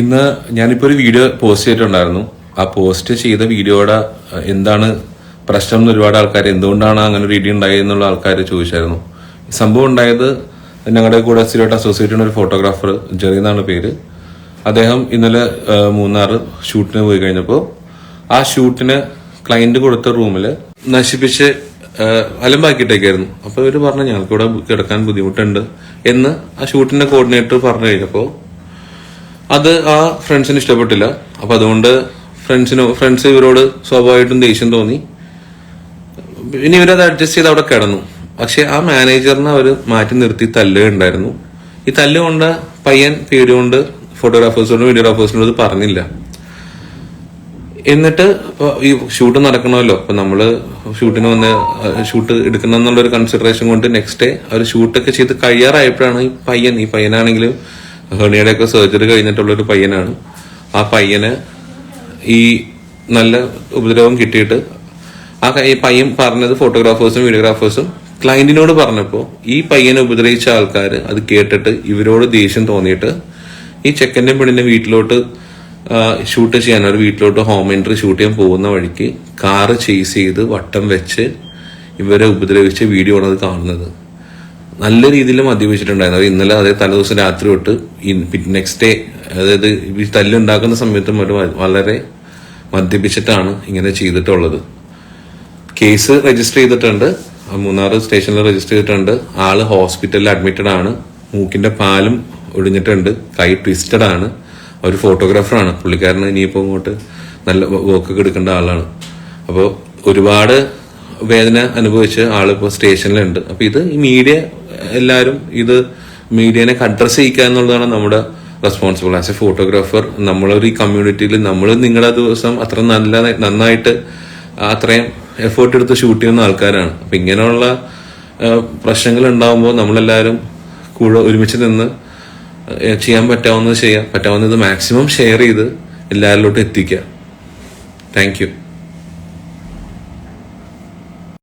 ഇന്ന് ഞാനിപ്പോ ഒരു വീഡിയോ പോസ്റ്റ് ചെയ്തിട്ടുണ്ടായിരുന്നു. ആ പോസ്റ്റ് ചെയ്ത വീഡിയോയുടെ എന്താണ് പ്രശ്നം എന്ന് ഒരുപാട് ആൾക്കാർ എന്തുകൊണ്ടാണ് അങ്ങനെ ഒരു ഇടി ഉണ്ടായത് എന്നുള്ള ആൾക്കാർ ചോദിച്ചായിരുന്നു. സംഭവം ഉണ്ടായത് ഞങ്ങളുടെ കൂടെ സ്ഥിരമായിട്ട് അസോസിയേറ്റ് ചെയ്യുന്ന ഒരു ഫോട്ടോഗ്രാഫർ ജെറി എന്നാണ് പേര്. അദ്ദേഹം ഇന്നലെ മൂന്നാർ ഷൂട്ടിന് പോയി കഴിഞ്ഞപ്പോൾ ആ ഷൂട്ടിന് ക്ലയന്റ് കൊടുത്ത റൂമിൽ നശിപ്പിച്ച് അലമ്പാക്കിയിട്ടേക്കായിരുന്നു. അപ്പോൾ ഇവർ പറഞ്ഞു ഞങ്ങൾക്ക് ഇവിടെ കിടക്കാൻ ബുദ്ധിമുട്ടുണ്ട് എന്ന് ആ ഷൂട്ടിന്റെ കോർഡിനേറ്റർ പറഞ്ഞു കഴിഞ്ഞപ്പോ അത് ആ ഫ്രണ്ട്സിന് ഇഷ്ടപ്പെട്ടില്ല. അപ്പൊ അതുകൊണ്ട് ഫ്രണ്ട്സിന് ഫ്രണ്ട്സ് ഇവരോട് സ്വാഭാവികമായിട്ടും ദേഷ്യം തോന്നി. ഇനി ഇവരത് അഡ്ജസ്റ്റ് ചെയ്ത് അവിടെ കിടന്നു. പക്ഷെ ആ മാനേജറിനെ അവർ മാറ്റി നിർത്തി തല്ലുകയുണ്ടായിരുന്നു. ഈ തല്ലുകൊണ്ട് പയ്യൻ പേരുകൊണ്ട് ഫോട്ടോഗ്രാഫേഴ്സിനോടും വീഡിയോഗ്രാഫേഴ്സിനോട് പറഞ്ഞില്ല. എന്നിട്ട് ഈ ഷൂട്ട് നടക്കണമല്ലോ. അപ്പൊ നമ്മൾ ഷൂട്ടിന് വന്ന് ഷൂട്ട് എടുക്കണം എന്നുള്ള ഒരു കൺസിഡറേഷൻ കൊണ്ട് നെക്സ്റ്റ് ഡേ അവർ ഷൂട്ടൊക്കെ ചെയ്ത് കഴിയാറായപ്പോഴാണ് ഈ പയ്യൻ ഈ പയ്യനാണെങ്കിലും ഹേണിയുടെ ഒക്കെ സർജറി കഴിഞ്ഞിട്ടുള്ള ഒരു പയ്യനാണ്. ആ പയ്യന് ഈ നല്ല ഉപദ്രവം കിട്ടിയിട്ട് ആ ഈ പയ്യൻ പറഞ്ഞത് ഫോട്ടോഗ്രാഫേഴ്സും വീഡിയോഗ്രാഫേഴ്സും ക്ലയന്റിനോട് പറഞ്ഞപ്പോൾ ഈ പയ്യനെ ഉപദ്രവിച്ച ആൾക്കാർ അത് കേട്ടിട്ട് ഇവരോട് ദേഷ്യം തോന്നിയിട്ട് ഈ ചെക്കന്റെ പെണ്ണിന്റെ വീട്ടിലോട്ട് ഷൂട്ട് ചെയ്യാൻ അവർ വീട്ടിലോട്ട് ഹോം എൻട്രി ഷൂട്ട് ചെയ്യാൻ പോകുന്ന വഴിക്ക് കാറ് ചേസ് ചെയ്ത് വട്ടം വെച്ച് ഇവരെ ഉപദ്രവിച്ച വീഡിയോ ആണ് അത് കാണുന്നത്. നല്ല രീതിയിൽ മദ്യപിച്ചിട്ടുണ്ടായിരുന്നു. ഇന്നലെ അതേ തലേദിവസം രാത്രി തൊട്ട് നെക്സ്റ്റ് ഡേ അതായത് ഈ തല്ലുണ്ടാക്കുന്ന സമയത്തും അവർ വളരെ മദ്യപിച്ചിട്ടാണ് ഇങ്ങനെ ചെയ്തിട്ടുള്ളത്. കേസ് രജിസ്റ്റർ ചെയ്തിട്ടുണ്ട്. മൂന്നാർ സ്റ്റേഷനിൽ രജിസ്റ്റർ ചെയ്തിട്ടുണ്ട്. ആൾ ഹോസ്പിറ്റലിൽ അഡ്മിറ്റഡ് ആണ്. മൂക്കിന്റെ പാലും ഒടിഞ്ഞിട്ടുണ്ട്. കൈ ട്വിസ്റ്റഡ് ആണ്. ഒരു ഫോട്ടോഗ്രാഫറാണ് പുള്ളിക്കാരന് ഇനിയിപ്പോ ഇങ്ങോട്ട് നല്ല വർക്ക് എടുക്കേണ്ട ആളാണ്. അപ്പോൾ ഒരുപാട് വേദന അനുഭവിച്ച് ആളിപ്പോ സ്റ്റേഷനിലുണ്ട്. അപ്പൊ ഇത് ഈ മീഡിയ എല്ലാവരും ഇത് മീഡിയനെ അഡ്രസ് ചെയ്യിക്കുക എന്നുള്ളതാണ് നമ്മുടെ റെസ്പോൺസിബിൾ ആസ് എ ഫോട്ടോഗ്രാഫർ നമ്മളൊരു ഈ കമ്മ്യൂണിറ്റിയിൽ നമ്മൾ നിങ്ങളുടെ ദിവസം അത്ര നല്ല നന്നായിട്ട് അത്രയും എഫേർട്ട് എടുത്ത് ഷൂട്ട് ചെയ്യുന്ന ആൾക്കാരാണ്. അപ്പൊ ഇങ്ങനെയുള്ള പ്രശ്നങ്ങൾ ഉണ്ടാകുമ്പോൾ നമ്മളെല്ലാവരും കൂടെ ഒരുമിച്ച് നിന്ന് ചെയ്യാൻ പറ്റാവുന്നത് ചെയ്യാം. പറ്റാവുന്നത് മാക്സിമം ഷെയർ ചെയ്ത് എല്ലാവരിലോട്ടും എത്തിക്കുക. താങ്ക്